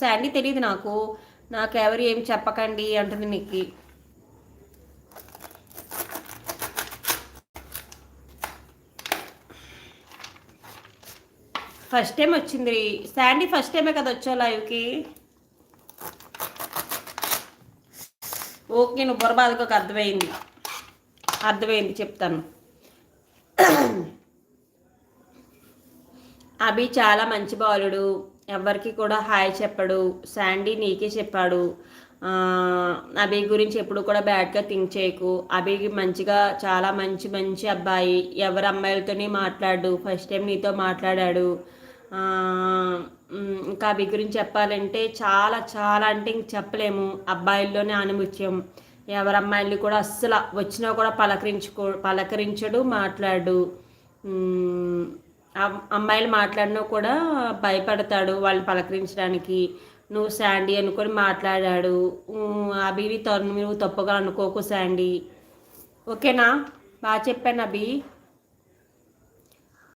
Sandy తెలియదు నాకు. నాకు ఎవరు ఏం చెప్పకండి అంటుంది నీకు ఫస్ట్ టైం వచ్చింది. శాండీ ఫస్ట్ టైమే కదా వచ్చావు లైవ్కి ఓకే నువ్వు బుర్రబాధకు అర్థమైంది. అర్థమైంది చెప్తాను. అభి చాలా మంచి బాలుడు. ఎవరికి కూడా హాయ్ చెప్పడు. శాండీ నీకే చెప్పాడు. అభి గురించి ఎప్పుడు కూడా బ్యాడ్గా థింక్ చేయకు. అభికి మంచిగా చాలా మంచి మంచి అబ్బాయి. ఎవరి అమ్మాయిలతోనే మాట్లాడు. ఫస్ట్ టైం నీతో మాట్లాడాడు. ఇంకా అభి గురించి చెప్పాలంటే చాలా చాలా అంటే ఇంక చెప్పలేము. అబ్బాయిల్లోనే ఆనుముత్యం. ఎవరి అమ్మాయిల్ని కూడా అస్సలు వచ్చినా కూడా పలకరించుకో పలకరించడు మాట్లాడు. అమ్మాయిలు మాట్లాడినా కూడా భయపడతాడు వాళ్ళని పలకరించడానికి. నువ్వు శాండీ అనుకొని మాట్లాడాడు. ఉమ్, తరుణ్ నువ్వు తప్పుగా అనుకోకు శాండీ. ఓకేనా? బాగా చెప్పాను అభి.